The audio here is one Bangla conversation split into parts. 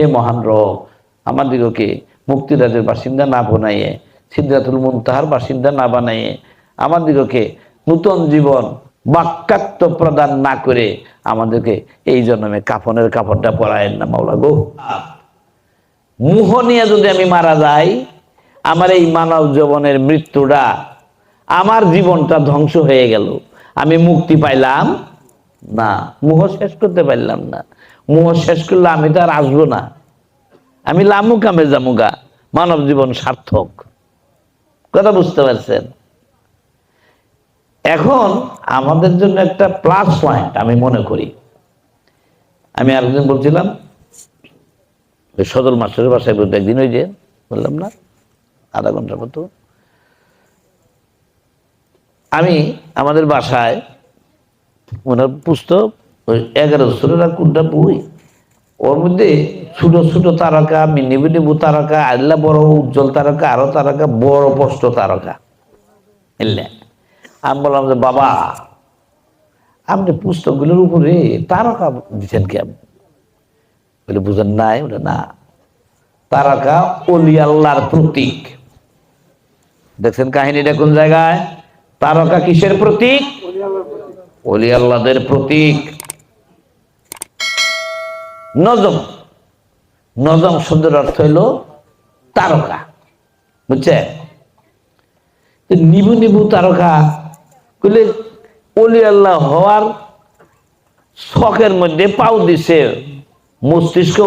হে মহান রব আমাদিগকে মুক্তিরাজের বাসিন্দা না বানাইয়ে সিদ্ধাতুল মুনতাহার বাসিন্দা না বানাইয়ে আমাদিগকে নূতন জীবন বাক্যাত্ম প্রদান না করে আমাদেরকে এই জন্মে কাফনের কাপড়টা পরায়েন না মাওলা গো। মুহ নিয়ে যদি আমি মারা যাই, আমার এই মানব জীবনের মৃত্যুটা, আমার জীবনটা ধ্বংস হয়ে গেল, আমি মুক্তি পাইলাম না, মুহ শেষ করতে পারলাম না। মুহ শেষ করলে আমি তো আর আসব না। আমি লামুকামে জামুগা মানব জীবন সার্থক। কথা বুঝতে পারছেন? এখন আমাদের জন্য একটা প্লাস পয়েন্ট আমি মনে করি। আমি আরেকদিন বলছিলাম সদর মাস্টারের বাসায় বলতে, একদিন ওই যে, বললাম, না, আধা ঘণ্টার মতো। আমি আমাদের বাসায় ওনার পুস্তক এগারো ষোলোটা কোনটা বই? ওর মধ্যে ছোট ছোট তারকা মিনি নিবু তারকা, আল্লা বড় উজ্জ্বল তারকা, আরও তারকা, বড় স্পষ্ট তারকা। এলে আমি বললাম যে, বাবা, আপনি পুস্তকগুলোর উপরে তারকা দিচ্ছেন কেন? বলে, বুঝেন নাই? বলে, না। তারকা অলি আল্লাহর প্রতীক। দেখছেন কাহিনীটা কোন জায়গায়? তারকা কিসের প্রতীক। অলি আল্লাহদের প্রতীক। নজম। নজম শব্দের অর্থ হইল তারকা। বুঝছে? নিবু নিবু তারকা কইলে অলি আল্লাহ হওয়ার শখের মধ্যে পাও দিছে, মস্তিষ্ক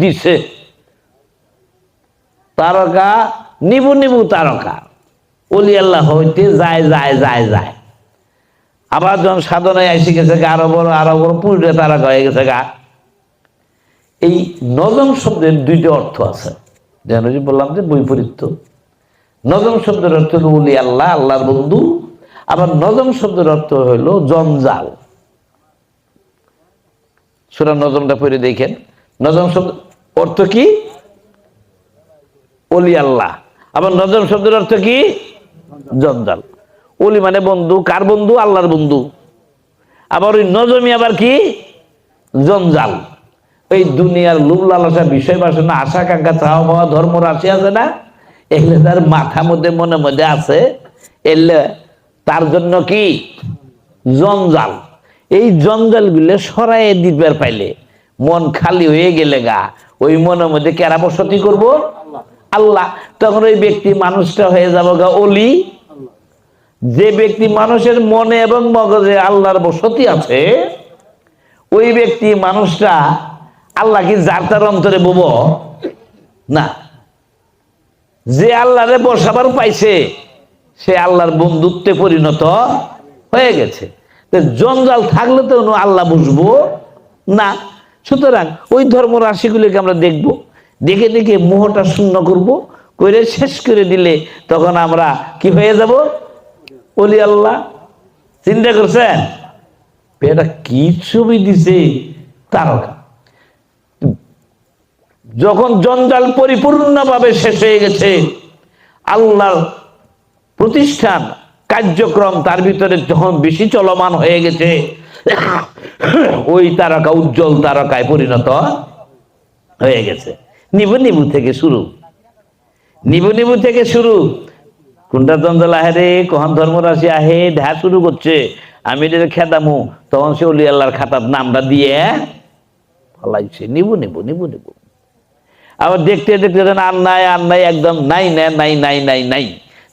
দিছে। তারকা, নিবু নিবু তারকা। অলি আল্লাহ হইতে যায় যায় যায় যায়। আবার যখন সাধনায় এসে গেছে গা, আরও বড় আরও বড় পুরো তারকা হয়ে গেছে গা। এই নজম শব্দের দুইটা অর্থ আছে। যেন যে বললাম যে বৈপরীত্য। নজম শব্দের অর্থ হলো উলি আল্লাহ, আল্লাহর বন্ধু। আবার নজম শব্দের অর্থ হলো জঞ্জাল। সুরা নজমটা পড়ে দেখেন। নজম শব্দ অর্থ কি? অলি আল্লাহ। আবার নজম শব্দের অর্থ কি? জঞ্জাল। অলি মানে বন্ধু। কার বন্ধু? আল্লাহর বন্ধু। আবার ওই নজমি আবার কি? জঞ্জাল। এই দুনিয়ার লুভ লালসা বিষয় বাসনা আশা কাঙ্ক্ষা চাওয়া পাওয়া, ধর্ম, রাশি আছে না? এগুলো তার মাথা মধ্যে, মনে মধ্যে আছে, এলে তার জন্য কি? জঞ্জাল। এই জঞ্জালগুলো সরাই দিবার পাইলে মন খালি হয়ে গেলে গা, ওই মনের মধ্যে কেরা বসতি করব? আল্লাহ। তখন ওই ব্যক্তি মানুষটা হয়ে যাব গা অলি। যে ব্যক্তি মানুষের মনে এবং মগজে আল্লাহর বসতি আছে, ওই ব্যক্তি মানুষটা আল্লাহ কি যার তার অন্তরে বুব? না। যে আল্লাহরে বসাবার পাইছে, সে আল্লাহর বন্ধুত্বে পরিণত হয়ে গেছে। জঞ্জাল থাকলে তো আল্লাহ বুঝব? না। সুতরাং ওই ধর্ম রাশিগুলিকে আমরা দেখব। দেখে দেখে মোহটা শূন্য করব। করে শেষ করে দিলে তখন আমরা কি হয়ে যাব? অলি আল্লাহ, চিন্তা করছেন? এটা কি ছবি দিছে? তারকা যখন জঞ্জাল পরিপূর্ণভাবে শেষ হয়ে গেছে, আল্লাহর প্রতিষ্ঠান, কার্যক্রম তার ভিতরে যখন বেশি চলমান হয়ে গেছে, ওই তারকা, উজ্জ্বল তারকায় পরিণত হয়ে গেছে। নিবু নিবু থেকে শুরু। নিবু নিবু থেকে শুরু। কোনটা জঞ্জাল আহে রে কখন ধর্মরাশি আহে দেখা শুরু করছে। আমি এটা খেদামু। তখন সে অলি আল্লাহর খাতার নামটা দিয়ে ফলাইছে নিবু নিবু নিবু নিবু। আবার দেখতে দেখতে আর নাই আর নাই, একদম নাই না নাই নাই নাই নাই।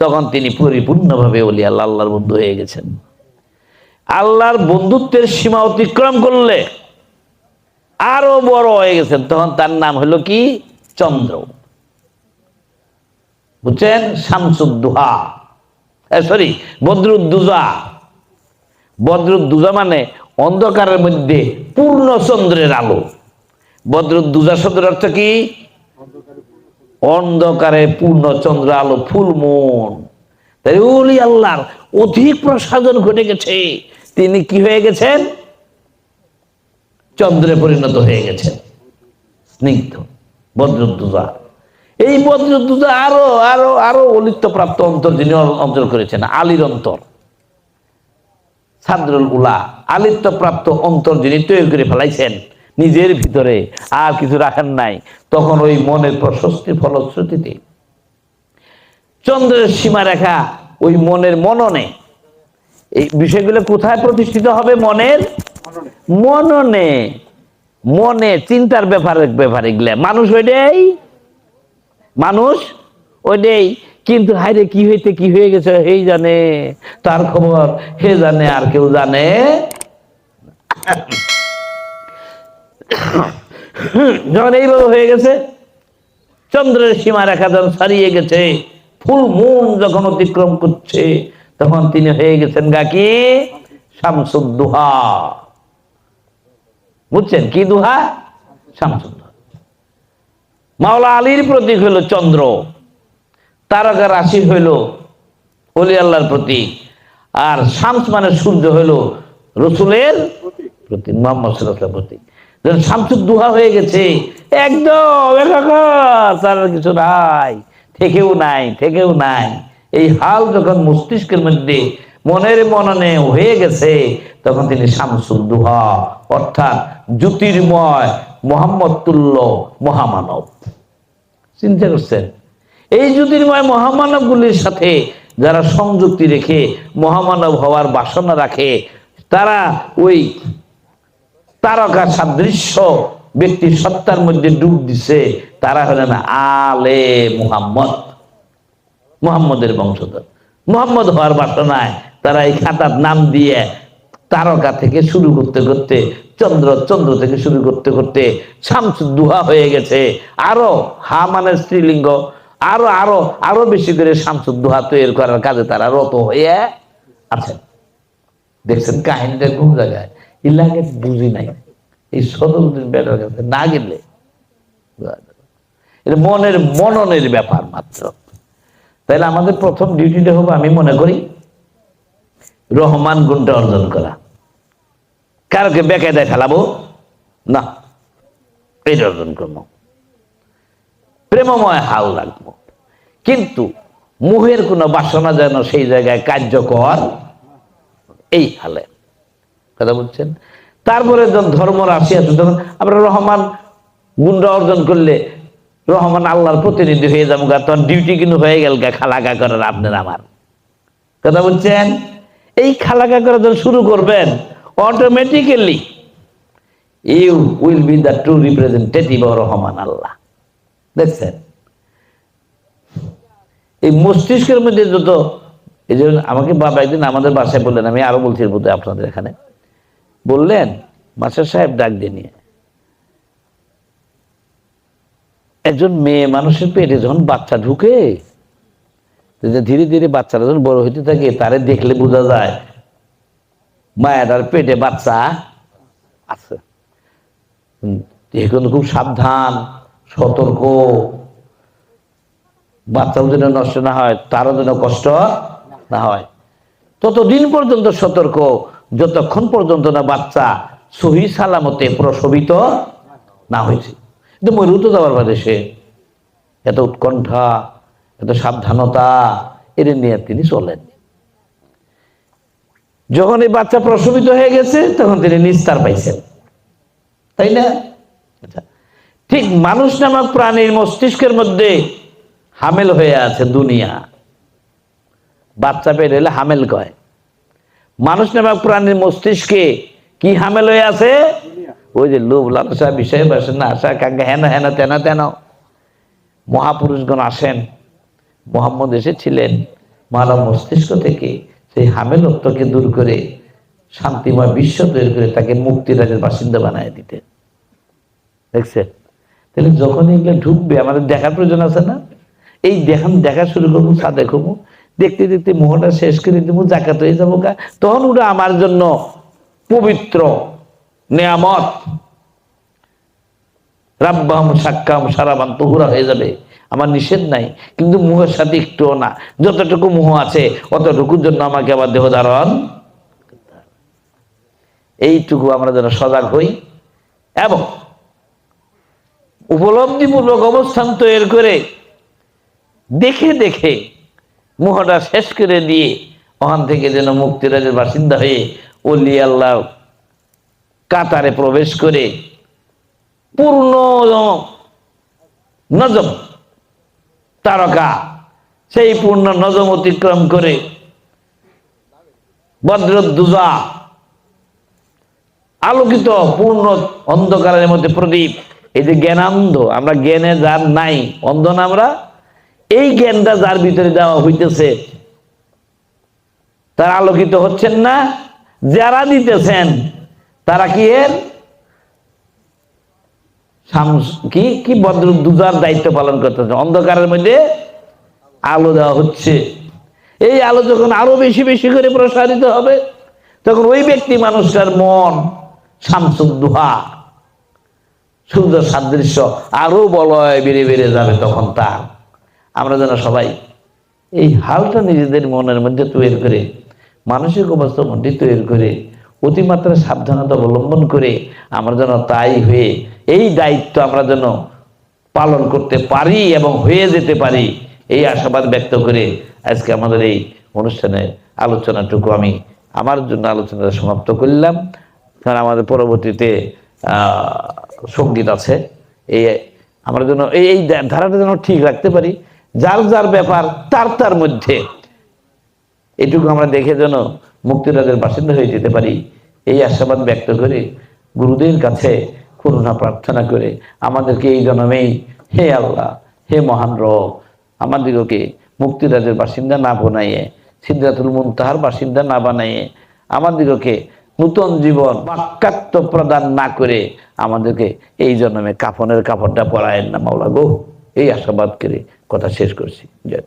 তখন তিনি পরিপূর্ণভাবে অলি আল্লাহ, আল্লাহর বন্ধু হয়ে গেছেন। আল্লাহর বন্ধুত্বের সীমা অতিক্রম করলে আরও বড় হয়ে গেছেন। তখন তার নাম হলো কি? চন্দ্র। বুঝছেন? শামসুদ্দুহা। সরি, বদরুদ্দুজা। বদরুদ্দুজা মানে অন্ধকারের মধ্যে পূর্ণ চন্দ্রের আলো। বদরুদ্দুজা শব্দের অর্থ কি? অন্ধকারে পূর্ণ চন্দ্র আলো, ফুল মন। তাই ওলি আল্লাহর অধিক প্রসাদন ঘটে গেছে। তিনি কি হয়ে গেছেন? চন্দ্রে পরিণত হয়ে গেছেন। স্নিগ্ধ বদ্রুদ্দুজা এই বদ্রুদ্দুজা আরও আরও আরও অলিত্য প্রাপ্ত অন্তর যিনি অন্তর করেছেন, আলীর অন্তর। সাদরুল উলা আলিত্য প্রাপ্ত অন্তর যিনি তৈরি করে ফেলাইছেন। নিজের ভিতরে আর কিছু রাখেন নাই, তখন ওই মনের প্রশস্তি ফলশ্রুতিতে। চন্দ্রের সীমারেখা ওই মনের মননে। এই বিষয়গুলো কোথায় প্রতিষ্ঠিত হবে মনের? মননে। মনে চিন্তার ব্যাপার ব্যাপার গেলে মানুষ ওইটাই। মানুষ ওইটাই। কিন্তু হাইরে কি হইতে, কি হয়ে গেছে, হেই জানে। তার খবর, হে জানে, আর কেউ জানে যখন এইভাবে হয়ে গেছে, চন্দ্রের সীমা রেখা যখন ছাড়িয়ে গেছে, ফুল মুন যখন অতিক্রম করছে, তখন তিনি হয়ে গেছেন গাকি শামসুদ্দোহা বুঝছেন কি দুহা? শামসুদ্দোহা মাওলা আলীর প্রতীক হইল চন্দ্র, তারকা রাশি হইল অলি আল্লাহর প্রতীক, আর শামস মানে সূর্য হইল রসুলের প্রতীক মোহাম্মদ প্রতীক। শামসুদ দুহা হয়ে গেছে। একদম তার কিছু নাই। থেকেও নাই থেকেও নাই। এই হাল যখন মস্তিষ্কের মধ্যে মনের মননে হয়ে গেছে, তখন তিনি শামসুদ দুহা, অর্থাৎ জ্যোতির্ময় মোহাম্মদ তুল্য মহামানব। চিন্তা করছেন? এই জ্যোতির্ময় মহামানবগুলির সাথে যারা সংযুক্তি রেখে মহামানব হওয়ার বাসনা রাখে, তারা ওই তারকা সাদৃশ্য ব্যক্তির সত্তার মধ্যে ডুব দিছে, তারা হলেন আলে মুহাম্মদ, মুহাম্মদের বংশধর। মুহাম্মদ হওয়ার বাসনায় তারা এই খাতার নাম দিয়ে তারকা থেকে শুরু করতে করতে, চন্দ্র চন্দ্র থেকে শুরু করতে করতে শামসুদ্দুহা হয়ে গেছে। আরও হা মানে স্ত্রীলিঙ্গ, আরও আরও আরও বেশি করে শামসুদ্দুহা তৈরি করার কাজে তারা রত হয়ে আছেন। দেখছেন কাহিনীটা কোন জায়গায়? ইলাকে বুঝি নাই। এই সদরুদ্দিন বেটার কাছে না গেলে এটা মনের মননের ব্যাপার মাত্র। তাহলে আমাদের প্রথম ডিউটিটা হবে আমি মনে করি রহমান গুণটা অর্জন করা। কারোকে বেকায়দায় ফেলাবো? না, এটা অর্জন করব। প্রেমময় হাল রাখব। কিন্তু মুহের কোনো বাসনা যেন সেই জায়গায় কার্যকর এই হালে। কথা বলছেন তারপরে যখন ধর্ম রাশি আছে তখন আমরা রহমান গুন্ডা অর্জন করলে রহমান আল্লাহর প্রতিনিধি হয়ে যাব গা, তখন ডিউটি কিন্তু হয়ে গেল গা, খালাকা করার আপনার আমার। কথা বলছেন এই খালাকা করা যখন শুরু করবেন automatically you will be the true representative of Rahman Allah. দেখছেন? এই মস্তিষ্কের মধ্যে যত, এই আমাকে বাবা একদিন আমাদের বাসায় বললেন, আমি আরও বলছি মধ্যে আপনাদের এখানে। বললেন, মাস্টার সাহেব ডাক দিয়ে নিয়ে। একজন মেয়ে মানুষের পেটে যখন বাচ্চা ঢুকে ধীরে ধীরে বাচ্চারা যখন বড় হইতে থাকে, তারে দেখলে বোঝা যায়, মায়ের পেটে বাচ্চা আছে। এখন খুব সাবধান, সতর্ক। বাচ্চাও যেন নষ্ট না হয়, তারও যেন কষ্ট না হয়। ততদিন পর্যন্ত সতর্ক। যতক্ষণ পর্যন্ত না বাচ্চা সহি সালামতে প্রসবিত না হয়েছে। কিন্তু মরু তো যাওয়ার বাদে সে এত উৎকণ্ঠা, এত সাবধানতা, এর নিয়ে তিনি চলেন যখন এই বাচ্চা প্রসবিত হয়ে গেছে, তখন তিনি নিস্তার পাইছেন। তাই না? আচ্ছা ঠিক মানুষ নামক প্রাণীর মস্তিষ্কের মধ্যে হামেল হয়ে আছে দুনিয়া। বাচ্চা এলে হামেল কয়? মানুষ নামক প্রাণীর মস্তিষ্কে কি হামেল হয়ে আছে? ওই যে লোভ, লালসা, বিষয়, বাসনা, আশা, কাঙ্ক্ষা, হেন হেন, তেন তেন। মহাপুরুষগণ আসেন। মোহাম্মদ এসেছিলেন মানব মস্তিষ্ক থেকে। সেই হামেলত্বকে দূর করে, শান্তিময় বিশ্ব তৈরি করে তাকে মুক্তিরাজের বাসিন্দা বানায় দিতেন। দেখছেন? তাহলে যখন এগুলো ঢুকবে, আমাদের দেখার প্রয়োজন আছে না? এই দেখান, দেখা শুরু করব সাদে করব দেখতে দেখতে মোহটা শেষ করে দেবো, জাকাত হয়ে যাব গা। তখন ওটা আমার জন্য পবিত্র নেয়ামত। রাব্বাম সাক্কাম সারাবান, তহুরা হয়ে যাবে। আমার নিষেধ নাই, কিন্তু মুহের সাথে একটুও না। যতটুকু মুহ আছে, অতটুকুর জন্য আমাকে আবার দেহ ধারণ এইটুকু আমরা যেন সজাগ হই। এবং উপলব্ধিমূলক অবস্থান তৈরি করে দেখে দেখে মুহটা শেষ করে দিয়ে ওখান থেকে যেন মুক্তিরাজের বাসিন্দা হয়ে অলি আল্লাহ কাতারে প্রবেশ করে পূর্ণ নজম তারকা, সেই পূর্ণ নজম অতিক্রম করে বদ্রদুজা আলোকিত পূর্ণ অন্ধকারের মধ্যে প্রদীপ। এই যে জ্ঞানান্ধ, আমরা জ্ঞানে যার নাই, অন্ধ না আমরা এই জ্ঞানটা যার ভিতরে দেওয়া হইতেছে, তারা আলোকিত হচ্ছেন না, যারা দিতেছেন, তারা কি এর? কি কি বদ্র দুজার দায়িত্ব পালন করতেছে, অন্ধকারের মধ্যে আলো দেওয়া হচ্ছে। এই আলো যখন আরও বেশি বেশি করে প্রসারিত হবে, তখন ওই ব্যক্তি মানুষটার মন শামসুদ দুহা, সুন্দর সাদৃশ্য, আরও বলয় বেড়ে বেড়ে যাবে তখন তার। আমরা যেন সবাই এই হালটা নিজেদের মনের মধ্যে তৈরি করে, মানসিক অবস্থার মধ্যে তৈরি করে অতিমাত্রা সাবধানতা অবলম্বন করে আমরা যেন তাই হয়ে এই দায়িত্ব আমরা যেন পালন করতে পারি এবং হয়ে যেতে পারি, এই আশাবাদ ব্যক্ত করে আজকে আমাদের এই অনুষ্ঠানের আলোচনাটুকু আমি আমার জন্য আলোচনাটা সমাপ্ত করলাম। কারণ আমাদের পরবর্তীতে সংগীত আছে। এই, আমরা যেন এই ধারাটা যেন ঠিক রাখতে পারি। যার যার ব্যাপার, তার তার মধ্যে। এটুকু আমরা দেখে যেন মুক্তিরাজের বাসিন্দা হয়ে যেতে পারি, এই আশাবাদ ব্যক্ত করে গুরুদের কাছে করুণা প্রার্থনা করে আমাদেরকে এই জন্মেই হে আল্লাহ, হে মহান রব আমাদিগকে মুক্তিরাজের বাসিন্দা না বানাইয়ে, সিদ্ধাতুল মুনতাহার বাসিন্দা না বানাইয়ে আমাদিগকে নূতন জীবন বাক্যাত্ম প্রদান না করে আমাদেরকে এই জন্মে কাফনের কাপড়টা পরায়েন না মাওলা গো। এই আশাবাদ করে কথা শেষ করছি জয়।